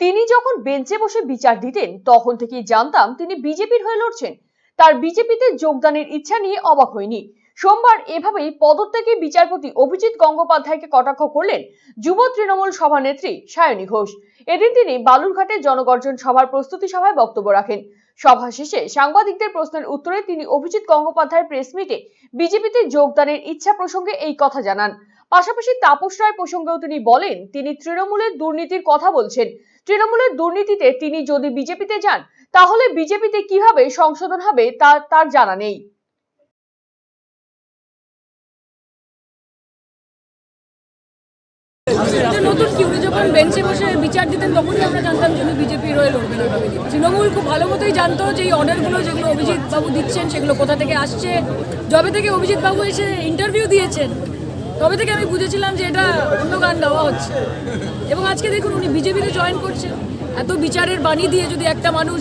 তিনি যখন বেঞ্চে বসে বিচার দিতেন, তখন থেকেই জানতাম তিনি বিজেপির হয়ে লড়ছেন। তার বিজেপিতে যোগদানের ইচ্ছা নিয়ে অবাক হয়নি সোমবার এভাবেই পদত্যাগে বিচারপতি অভিজিৎ গঙ্গোপাধ্যায়কে কটাক্ষ করলেন যুব তৃণমূল সভানেত্রী সায়নী ঘোষ। এদিন তিনি বালুরঘাটে জনগর্জন সভার প্রস্তুতি সভায় বক্তব্য রাখেন। সভা শেষে সাংবাদিকদের প্রশ্নের উত্তরে তিনি অভিজিৎ গঙ্গোপাধ্যায়ের প্রেস মিটে বিজেপিতে যোগদানের ইচ্ছা প্রসঙ্গে এই কথা জানান। পাশাপাশি তাপস রায় প্রসঙ্গেও তিনি বলেন, তিনি তৃণমূলের দুর্নীতির কথা বলছেন। তৃণমূলের দুর্নীতিতে তিনি যদি বিজেপিতে যান, তাহলে বিজেপিতে কীভাবে সংশোধন হবে, তা, তার জানা নেই। নতুন বেঞ্চে বিচার দিতেন, তখনই আমরা জানতাম যে উনি বিজেপির হয়ে লড়বেন তৃণমূল খুব ভালো মতোই যে এই যেগুলো অভিজিৎ বাবু দিচ্ছেন, সেগুলো কোথা থেকে আসছে। যবে থেকে অভিজিৎ বাবু এসে ইন্টারভিউ দিয়েছেন তবে থেকে আমি বুঝেছিলাম যে এটা অন্য গান গাওয়া হচ্ছে। এবং আজকে দেখুন উনি বিজেপিতে জয়েন করছেন। এত বিচারের বাণী দিয়ে যদি একটা মানুষ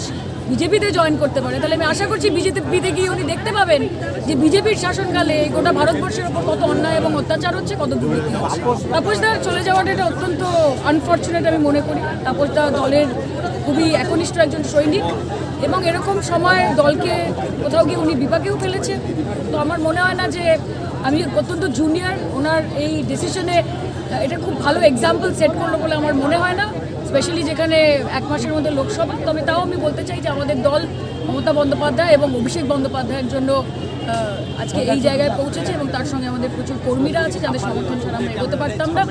বিজেপিতে জয়েন করতে পারে, তাহলে আমি আশা করছি বিজেপিতে গিয়ে উনি দেখতে পাবেন যে বিজেপির শাসনকালে এই গোটা ভারতবর্ষের ওপর কত অন্যায় এবং অত্যাচার হচ্ছে, কত দুর্নীতি হচ্ছে। তাপসদা, চলে যাওয়াটা এটা অত্যন্ত আনফর্চুনেট আমি মনে করি। তাপসদা দলের খুবই একনিষ্ঠ একজন সৈনিক। এবং এরকম সময় দলকে কোথাও গিয়ে উনি বিপাকেও ফেলেছে। তো আমার মনে হয় না যে আমি অত্যন্ত জুনিয়র ওনার এই ডিসিশনে এটা খুব ভালো এক্সাম্পল সেট করল বলে আমার মনে হয় না স্পেশালি যেখানে এক মাসের মধ্যে লোকসভা। তবে তাও আমি বলতে চাই যে আমাদের দল মমতা বন্দ্যোপাধ্যায় এবং অভিষেক বন্দ্যোপাধ্যায়ের জন্য আজকে এই জায়গায় পৌঁছেছে এবং তার সঙ্গে আমাদের প্রচুর কর্মীরা আছে, যাদের সমর্থন ছাড়া আমরা এগোতে পারতাম না।